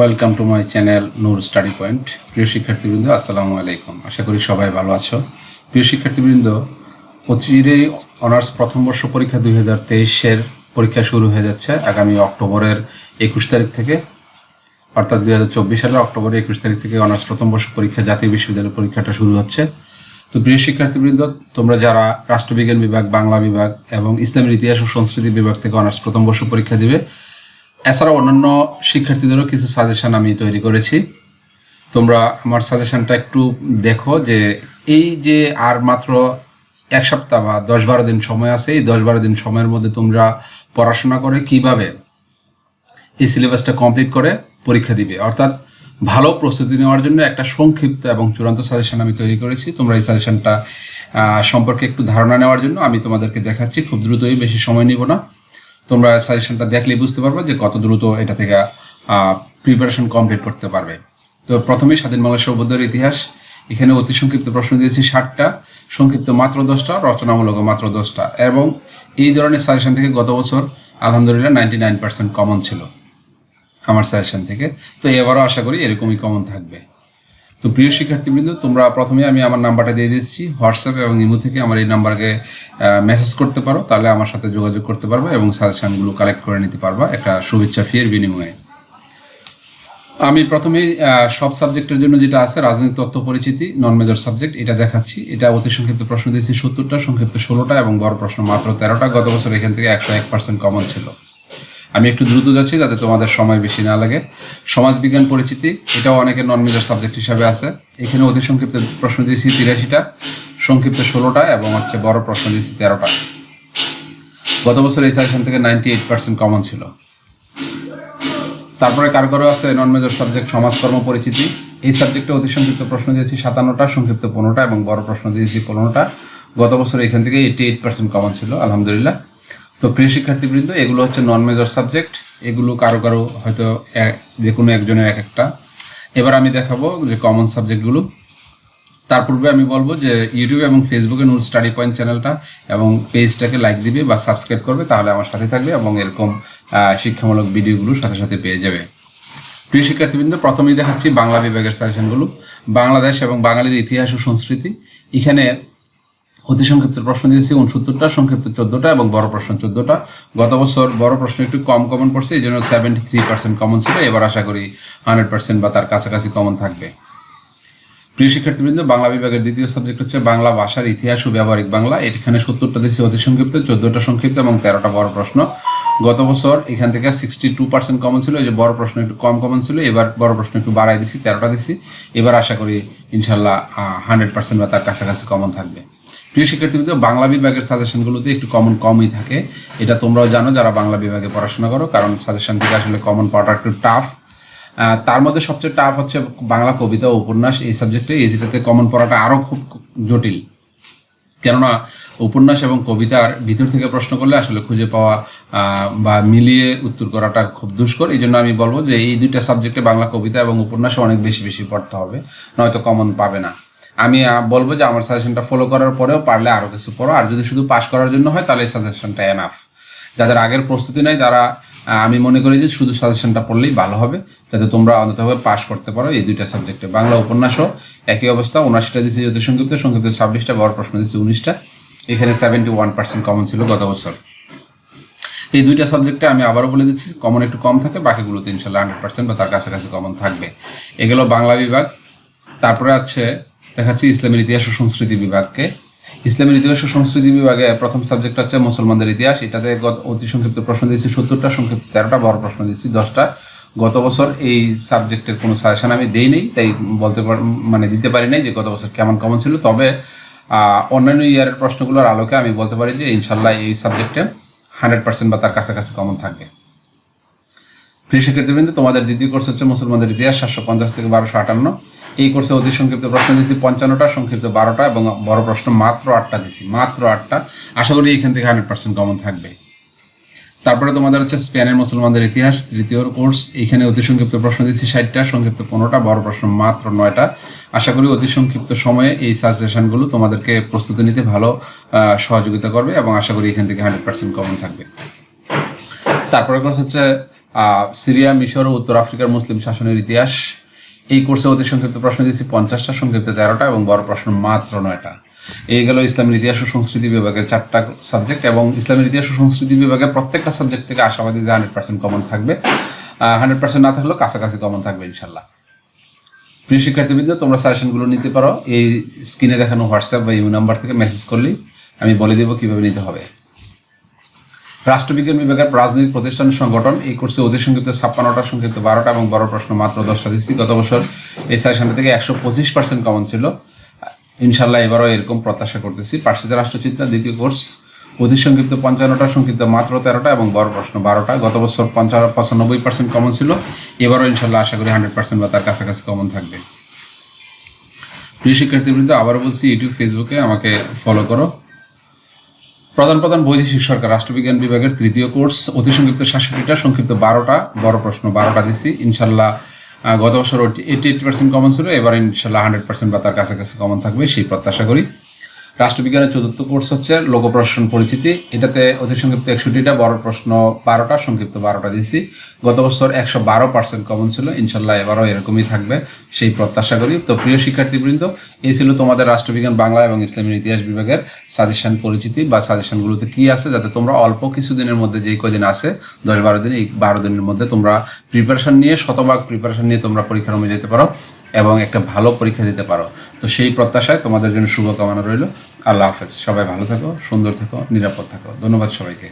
Welcome to my channel Noor study point প্রিয় শিক্ষার্থীবৃন্দ, আসসালামু আলাইকুম। আশা করি সবাই ভালো আছো। প্রিয় শিক্ষার্থীবৃন্দ অচিরেই অনার্স প্রথম বর্ষ পরীক্ষা দুই হাজার তেইশের পরীক্ষা শুরু হয়ে যাচ্ছে আগামী অক্টোবরের একুশ তারিখ থেকে। অর্থাৎ দুই হাজার চব্বিশ সালের অক্টোবরের একুশ তারিখ থেকে অনার্স প্রথম বর্ষ পরীক্ষা জাতীয় বিশ্ববিদ্যালয়ের পরীক্ষাটা শুরু হচ্ছে। তো প্রিয় শিক্ষার্থীবৃন্দ, তোমরা যারা রাষ্ট্রবিজ্ঞান বিভাগ, বাংলা বিভাগ এবং ইসলামের ইতিহাস ও সংস্কৃতি বিভাগ থেকে অনার্স প্রথম বর্ষ পরীক্ষা দিবে এছাড়া অন্যান্য শিক্ষার্থীদেরও কিছু সাজেশন আমি তৈরি করেছি। তোমরা আমার সাজেশনটা একটু দেখো যে এই যে আর মাত্র এক সপ্তাহ বা দশ বারো দিন সময় আছে, এই দশ বারো দিন সময়ের মধ্যে তোমরা পড়াশোনা করে কীভাবে এই সিলেবাসটা কমপ্লিট করে পরীক্ষা দিবে। অর্থাৎ ভালো প্রস্তুতি নেওয়ার জন্য একটা সংক্ষিপ্ত এবং চূড়ান্ত সাজেশন আমি তৈরি করেছি। তোমরা এই সাজেশনটা সম্পর্কে একটু ধারণা নেওয়ার জন্য আমি তোমাদেরকে দেখাচ্ছি। খুব দ্রুতই, বেশি সময় নিব না। তোমরা সাজেশনটা দেখলেই বুঝতে পারবে যে কত দ্রুত এটা থেকে প্রিপারেশন কমপ্লিট করতে পারবে। তো প্রথমে স্বাধীন বাংলা সভ্যদের ইতিহাস। এখানে অতি সংক্ষিপ্ত প্রশ্ন দিয়েছি ষাটটা, সংক্ষিপ্ত মাত্র দশটা রচনামূলক মাত্র দশটা। এবং এই ধরনের সাজেশন থেকে গত বছর, আলহামদুলিল্লাহ নাইনটি নাইন পার্সেন্ট কমন ছিল। আমার সাজেশন থেকে। তো এবারও আশা করি এরকমই কমন থাকবে। তো প্রিয় শিক্ষার্থীবৃন্দ, তোমরা প্রথমে আমি আমার নাম্বারটা দিয়ে দিচ্ছি। হোয়াটসঅ্যাপ এবং ইমো থেকে আমার এই নাম্বারকে মেসেজ করতে পারো, তাহলে আমার সাথে যোগাযোগ করতে পারবে এবং সাজেশনগুলো কালেক্ট করে নিতে পারবা একটা শুভেচ্ছা ফিয়ের বিনিময়ে। আমি প্রথমে সব সাবজেক্টের জন্য যেটা আছে, রাজনৈতিক তত্ত্ব পরিচিতি নন মেজর সাবজেক্ট এটা দেখাচ্ছি। এটা অতি সংক্ষিপ্ত প্রশ্ন দিয়েছি সত্তরটা, সংক্ষিপ্ত ষোলোটা এবং বড় প্রশ্ন মাত্র তেরোটা। গত বছর এখান থেকে একশো এক পার্সেন্ট কমন ছিল। আমি একটু দ্রুত যাচ্ছি যাতে তোমাদের সময় বেশি না লাগে। সমাজবিজ্ঞান পরিচিতি, এটাও অনেকের নন মেজর সাবজেক্ট হিসাবে আছে। এখানে অতি সংক্ষিপ্ত প্রশ্ন দিয়েছি তিরাশিটা, সংক্ষিপ্ত ষোলোটা এবং হচ্ছে বড় প্রশ্ন দিয়েছি তেরোটা। গত বছর এই সাজেশন থেকে নাইনটি এইট পার্সেন্ট কমন ছিল। তারপরে কারগরও আছে নন মেজর সাবজেক্ট সমাজকর্ম, পরিচিতি? এই সাবজেক্টে অতি সংক্ষিপ্ত প্রশ্ন দিয়েছি সাতান্নটা, সংক্ষিপ্ত পনেরোটা এবং বড় প্রশ্ন দিয়েছি পনেরোটা। গত বছর এখান থেকে এইটি এইট পার্সেন্ট কমন ছিল, আলহামদুলিল্লাহ। তো প্রিয় শিক্ষার্থীবৃন্দ, এগুলো হচ্ছে নন মেজর সাবজেক্ট এগুলো কারও কারও হয়তো যে কোনো একজনের এক একটা। এবার আমি দেখাবো যে কমন সাবজেক্টগুলো তার পূর্বে আমি বলব যে ইউটিউব এবং ফেসবুকে নূর স্টাডি পয়েন্ট চ্যানেলটা এবং পেজটাকে লাইক দিবে বা সাবস্ক্রাইব করবে, তাহলে আমার সাথে থাকবে এবং এরকম শিক্ষামূলক ভিডিওগুলো সাথে সাথে পেয়ে যাবে। প্রিয় শিক্ষার্থীবৃন্দ, প্রথমেই দেখাচ্ছি বাংলা বিভাগের সাজেশনগুলো বাংলাদেশ এবং বাঙালির ইতিহাস ও সংস্কৃতি। এখানে অতি সংক্ষিপ্ত প্রশ্ন দিয়েছি উনসত্তরটা সংক্ষিপ্ত চোদ্দটা এবং বড় প্রশ্ন চোদ্দোটা। গত বছর বড় প্রশ্ন একটু কম কমন পড়ছে, এই জন্য সেভেন্টি থ্রি পার্সেন্ট কমন ছিল, এবার আশা করি হান্ড্রেড পার্সেন্ট বা তার কাছাকাছি কমন থাকবে। প্রিয় শিক্ষার্থীবৃন্দ, বাংলা বিভাগের দ্বিতীয় সাবজেক্ট হচ্ছে বাংলা ভাষার ইতিহাস ও ব্যবহারিক বাংলা। এখানে সত্তরটা দিয়েছি অতি সংক্ষিপ্ত, চোদ্দোটা সংক্ষিপ্ত এবং তেরোটা বড় প্রশ্ন। গত বছর এখান থেকে সিক্সটি টু পার্সেন্ট কমন ছিল যে বড় প্রশ্ন একটু কম কমন ছিল, এবার বড় প্রশ্ন একটু বাড়াই দিছি, তেরোটা দিছি। এবার আশা করি, ইনশাল্লাহ হান্ড্রেড পার্সেন্ট বা তার কাছাকাছি কমন থাকবে। প্রিয় শিক্ষার্থীবৃন্দ, বাংলা বিভাগের সাজেশনগুলোতে একটু কমন কমই থাকে। এটা তোমরাও জানো যারা বাংলা বিভাগে পড়াশোনা করো, কারণ সাজেশন থেকে আসলে কমন পাওয়াটা একটু টাফ তার মধ্যে সবচেয়ে টাফ হচ্ছে বাংলা কবিতা উপন্যাস। এই সাবজেক্টে এই যেটাতে কমন পড়াটা আরও খুব জটিল। কেননা উপন্যাস এবং কবিতার ভিতর থেকে প্রশ্ন করলে আসলে খুঁজে পাওয়া বা মিলিয়ে উত্তর করাটা খুব দুষ্কর। এই জন্য আমি বলব যে এই দুইটা সাবজেক্টে বাংলা কবিতা এবং উপন্যাসে অনেক বেশি বেশি পড়তে হবে, নয়তো কমন পাবে না। আমি বলব যে আমার সাজেশনটা ফলো করার পরেও পারলে আরও কিছু পড়ো আর যদি শুধু পাস করার জন্য হয়, তাহলে এই সাজেশনটা এনাফ যাদের আগের প্রস্তুতি নেই, তারা আমি মনে করি যে শুধু সাজেশনটা পড়লেই ভালো হবে, যাতে তোমরা অন্ততভাবে পাস করতে পারো এই দুইটা সাবজেক্টে বাংলা উপন্যাসও একই অবস্থা। উনাশিটা দিচ্ছে যদি সংক্ষিপ্ত সংক্ষিপ্ত ছাব্বিশটা, বড় প্রশ্ন দিচ্ছে উনিশটা। এখানে সেভেন্টি ওয়ান পার্সেন্ট কমন ছিল গত বছর। এই দুইটা সাবজেক্টে আমি আবারও বলে দিচ্ছি কমন একটু কম থাকে, বাকিগুলোতে ইনশাল্লাহ হান্ড্রেড পার্সেন্ট বা তার কাছাকাছি কমন থাকবে। এগুলো বাংলা বিভাগ, তারপরে আছে দেখাচ্ছি ইসলামের ইতিহাস ও সংস্কৃতি বিভাগকে। ইসলামের ইতিহাস ও সংস্কৃতি বিভাগে প্রথম সাবজেক্ট হচ্ছে মুসলমানদের ইতিহাস। এটাতে অতি সংক্ষিপ্ত প্রশ্ন দিয়েছি, সত্তরটা, সংক্ষিপ্ত তেরোটা, বড় প্রশ্ন দিয়েছি, দশটা। গত বছর এই সাবজেক্টের কোনো সাজেশন আমি দেই নেই, তাই বলতে মানে দিতে পারি নাই যে গত বছর কেমন কমন ছিল। তবে অন্যান্য ইয়ারের প্রশ্নগুলোর আলোকে আমি বলতে পারি যে ইনশাল্লাহ এই সাবজেক্টে হান্ড্রেড পার্সেন্ট বা তার কাছাকাছি কমন থাকবে। প্রিয় শিক্ষার্থীবৃন্দ, তোমাদের দ্বিতীয় কোর্স হচ্ছে মুসলমানদের ইতিহাস, সাতশো পঞ্চাশ থেকে বারোশো আটান্ন। এই কোর্সে অতি সংক্ষিপ্ত প্রশ্ন দিয়েছি, পঞ্চান্নটা, সংক্ষিপ্ত বারোটা এবং বড় প্রশ্ন মাত্র আটটা দিছি মাত্র আটটা। আশা করি এখান থেকে হান্ড্রেড পার্সেন্ট কমন থাকবে। তারপরে তোমাদের হচ্ছে স্পেনের মুসলমানদের ইতিহাস, তৃতীয় কোর্স, এখানে অতি সংক্ষিপ্ত প্রশ্ন দিচ্ছি ষাটটা, সংক্ষিপ্ত পনেরোটা, বড় প্রশ্ন মাত্র নয়টা। আশা করি অতি সংক্ষিপ্ত সময়ে এই সাজেশনগুলো তোমাদেরকে প্রস্তুতি নিতে ভালো সহযোগিতা করবে এবং আশা করি এখান থেকে হান্ড্রেড পার্সেন্ট কমন থাকবে। তারপরে কোর্স হচ্ছে সিরিয়া, মিশর ও উত্তর আফ্রিকার মুসলিম শাসনের ইতিহাস। এই কোর্সে অতি সংক্ষিপ্ত প্রশ্ন দিয়েছি, পঞ্চাশটা, সংক্ষিপ্ত তেরোটা এবং বড় প্রশ্ন মাত্র নয়টা। এই গেল ইসলামের ইতিহাস ও সংস্কৃতি বিভাগের চারটা সাবজেক্ট এবং ইসলামের ইতিহাস ও সংস্কৃতি বিভাগের প্রত্যেকটা সাবজেক্ট থেকে আশাবাদী যে হান্ড্রেড পার্সেন্ট কমন থাকবে। হান্ড্রেড পার্সেন্ট না থাকলেও কাছাকাছি কমন থাকবে ইনশাল্লাহ প্রিয় শিক্ষার্থীবৃন্দ, তোমরা সাজেশনগুলো নিতে পারো। এই স্ক্রিনে দেখানো হোয়াটসঅ্যাপ বা ইউ নাম্বার থেকে মেসেজ করলেই আমি বলে দেবো কীভাবে নিতে হবে। রাষ্ট্রবিজ্ঞান বিভাগের রাজনৈতিক প্রতিষ্ঠান সংগঠন। এই কোর্সে অতি সংক্ষিপ্ত ছাপ্পান্নটা, সংক্ষিপ্ত বারোটা এবং বড় প্রশ্ন মাত্র দশটা দিচ্ছি। গত বছর এই সাজেশনটা থেকে একশো পঁচিশ পার্সেন্ট কমন ছিল। ইনশাল্লাহ এবারও এরকম প্রত্যাশা করতেছি। পার্শ্বিত রাষ্ট্রচিন্তা দ্বিতীয় কোর্স। অতি সংক্ষিপ্ত পঞ্চান্নটা, সংক্ষিপ্ত মাত্র তেরোটা এবং বড় প্রশ্ন বারোটা। গত বছর পঞ্চান্ন, পঁচানব্বই পার্সেন্ট কমন ছিল। এবারও ইনশাল্লাহ আশা করি হান্ড্রেড পার্সেন্ট বা তার কাছাকাছি কমন থাকবে। প্রিয় শিক্ষার্থীবৃন্দ, আবারও বলছি, ইউটিউব ফেসবুকে আমাকে ফলো করো। প্রধান প্রধান বৈদেশিক সরকার, রাষ্ট্রবিজ্ঞান বিভাগের তৃতীয় কোর্স অতি সংক্ষিপ্ত সাতষট্টিটা সংক্ষিপ্ত বারোটা, বড় প্রশ্ন বারোটা দিছি। ইনশাল্লাহ গত বছর এইটি এইট পার্সেন্ট কমন ছিল, এবার ইনশাল্লাহ হান্ড্রেড পার্সেন্ট বা তার কাছাকাছি কমন থাকবে, সেই প্রত্যাশা করি। রাষ্ট্রবিজ্ঞানের চতুর্থ কোর্স হচ্ছে লোক প্রশাসন পরিচিতি। এটাতে অতি সংক্ষিপ্ত একষট্টিটা, বড় প্রশ্ন বারোটা, সংক্ষিপ্ত বারোটা দিছি গত বছর একশো বারো পার্সেন্ট কমন ছিল, ইনশাল্লাহ এবারও এরকমই থাকবে, সেই প্রত্যাশা করি। তো প্রিয় শিক্ষার্থীবৃন্দ, এই ছিল তোমাদের রাষ্ট্রবিজ্ঞান, বাংলা এবং ইসলামের ইতিহাস বিভাগের সাজেশন পরিচিতি বা সাজেশনগুলোতে কি আছে, যাতে তোমরা অল্প কিছুদিনের মধ্যে যেই কদিন আছে, দশ বারো দিন, এই বারো দিনের মধ্যে তোমরা প্রিপারেশন নিয়ে, শতভাগ প্রিপারেশন নিয়ে তোমরা পরীক্ষার রুমে যেতে পারো। এবং একটা ভালো পরীক্ষা দিতে পারো। তো সেই প্রত্যাশায় তোমাদের জন্য শুভকামনা রইল। আল্লাহ হাফেজ। সবাই ভালো থাকো, সুন্দর থাকো, নিরাপদ থাকো। ধন্যবাদ সবাইকে।